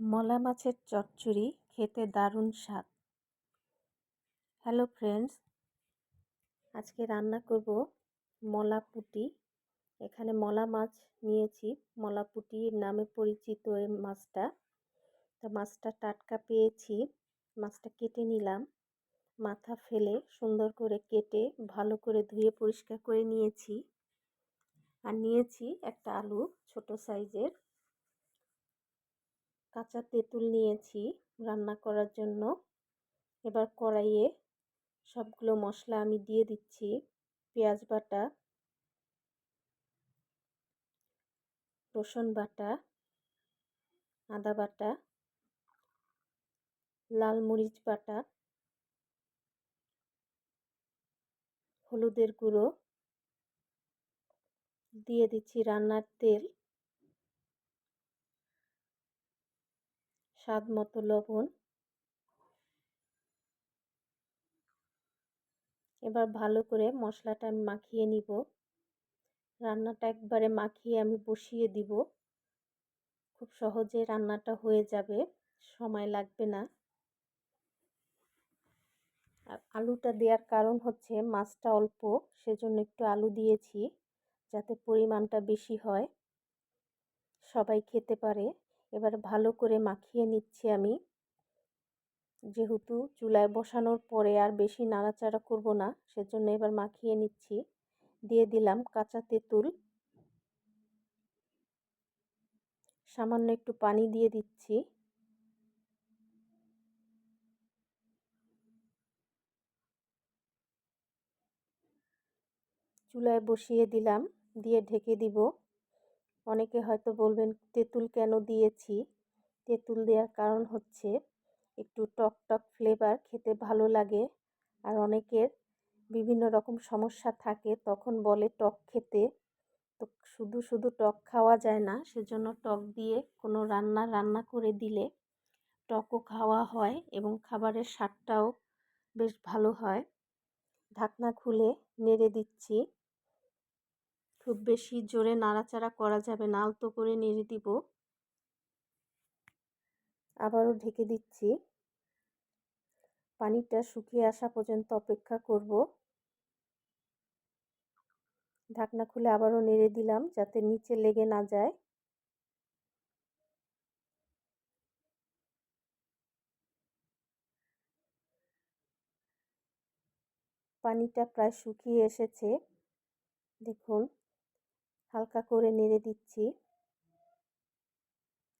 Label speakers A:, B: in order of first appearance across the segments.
A: মলা মাছের চচ্চড়ি খেতে দারুণ স্বাদ। হ্যালো ফ্রেন্ডস আজকে রান্না করব মলা পুটি। এখানে মলা মাছ নিয়েছি। মলা পুটি নামে পরিচিত এই মাছটা। তো মাছটা টাটকা পেয়েছি। মাছটা কেটে নিলাম। মাথা ফেলে সুন্দর করে কেটে ভালো করে ধুয়ে পরিষ্কার করে নিয়েছি। আর নিয়েছি একটা আলু ছোট সাইজের কাঁচা তেঁতুল নিয়েছি রান্না করার জন্য। এবার কড়াইয়ে সবগুলো মশলা আমি দিয়ে দিচ্ছি, পেঁয়াজ বাটা, রসুন বাটা, আদা বাটা, লাল মরিচ বাটা, হলুদের গুঁড়ো, দিয়ে দিচ্ছি রান্নার তেল। স্বাদ মতো লবণ। এবার ভালো করে মশলাটা আমি মাখিয়ে নিব। রান্নাটা একবারে মাখিয়ে আমি বসিয়ে দিব। খুব সহজে রান্নাটা হয়ে যাবে, সময় লাগবে না। আর আলুটা দেওয়ার কারণ হচ্ছে মাছটা অল্প, সেজন্য একটু আলু দিয়েছি যাতে পরিমাণটা বেশি হয়। সবাই খেতে পারে। এবার ভালো করে মাখিয়ে নিচ্ছি আমি। যেহেতু চুলায় বসানোর পরে আর বেশি নাড়াচাড়া করব না, সেজন্য এবার মাখিয়ে নিচ্ছি। দিয়ে দিলাম কাঁচা তেঁতুল। সামান্য একটু পানি দিয়ে দিচ্ছি। চুলায় বসিয়ে দিলাম, দিয়ে ঢেকে দিব। অনেকে হয়তো বলবেন, তেঁতুল কেন দিয়েছি? তেঁতুল দেওয়ার কারণ হচ্ছে একটু টক টক ফ্লেভার খেতে ভালো লাগে। আর অনেকের বিভিন্ন রকম সমস্যা থাকে, তখন বলে টক খেতে। তো শুধু শুধু টক খাওয়া যায় না, সেজন্য টক দিয়ে কোনো রান্না রান্না করে দিলে টকও খাওয়া হয় এবং খাবারের স্বাদটাও বেশ ভালো হয়। ঢাকনা খুলে নেড়ে দিচ্ছি। খুব বেশি জোরে নাড়াচাড়া করা যাবে না। আলতো করে নেড়ে দিব। আবারও ঢেকে দিচ্ছি। পানিটা শুকিয়ে আসা পর্যন্ত অপেক্ষা করব। ঢাকনা খুলে আবারও নেড়ে দিলাম যাতে নিচে লেগে না যায়। পানিটা প্রায় শুকিয়ে এসেছে। দেখুন। হালকা করে নেড়ে দিচ্ছি।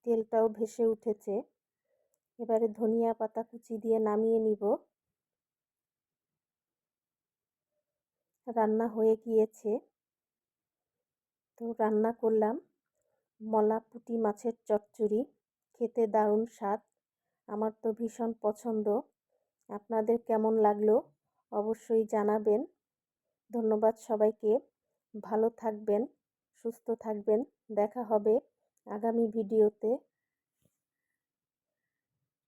A: তেলটাও ভেসে উঠেছে। এবারে ধনিয়া পাতা কুচি দিয়ে নামিয়ে নিব। রান্না হয়ে গিয়েছে। তো রান্না করলাম। মলা পুঁটি মাছের চচ্চড়ি। খেতে দারুণ স্বাদ। আমার তো ভীষণ পছন্দ। আপনাদের কেমন লাগল অবশ্যই জানাবেন। ধন্যবাদ সবাইকে। ভালো থাকবেন। সুস্থ থাকবেন। দেখা হবে আগামী ভিডিওতে।